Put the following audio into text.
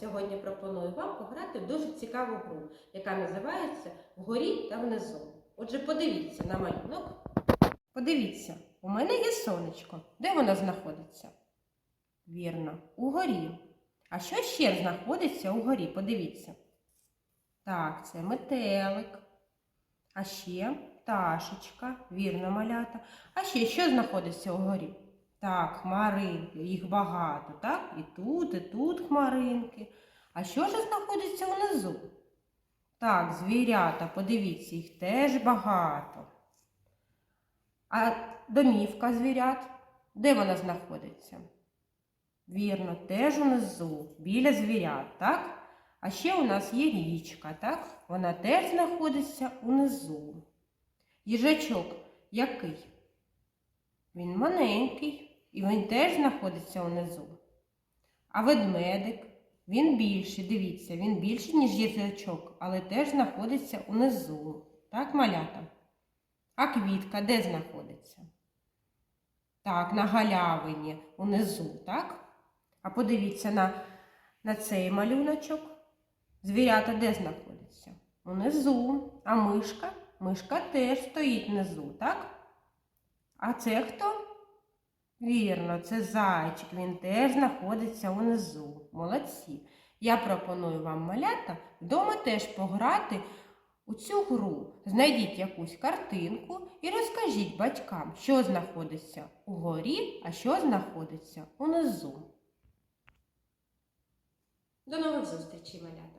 Сьогодні пропоную вам пограти в дуже цікаву гру, яка називається Вгорі та внизу. Отже, подивіться на малюнок. Подивіться, у мене є сонечко. Де воно знаходиться? Вірно, угорі. А що ще знаходиться угорі? Подивіться. Так, це метелик. А ще пташечка, вірно малята. А ще що знаходиться угорі? Так, хмаринки, їх багато, так? І тут, і тут хмаринки. А що ж знаходиться внизу? Так, звірята, подивіться, їх теж багато. А домівка звірят, де вона знаходиться? Вірно, теж унизу, біля звірят, так? А ще у нас є річка, так? Вона теж знаходиться унизу. Їжачок який? Він маленький, і він теж знаходиться унизу. А ведмедик, він більший, дивіться, він більший, ніж їжачок, але теж знаходиться унизу. Так, малята? А квітка де знаходиться? Так, на галявині, унизу, так? А подивіться на, на цей малюночок. Звірята де знаходяться? Унизу. А мишка? Мишка теж стоїть внизу, так? А це хто? Вірно, це зайчик. Він теж знаходиться унизу. Молодці. Я пропоную вам малята вдома теж пограти у цю гру. Знайдіть якусь картинку і розкажіть батькам, що знаходиться угорі, а що знаходиться унизу. До нових зустрічей, малята!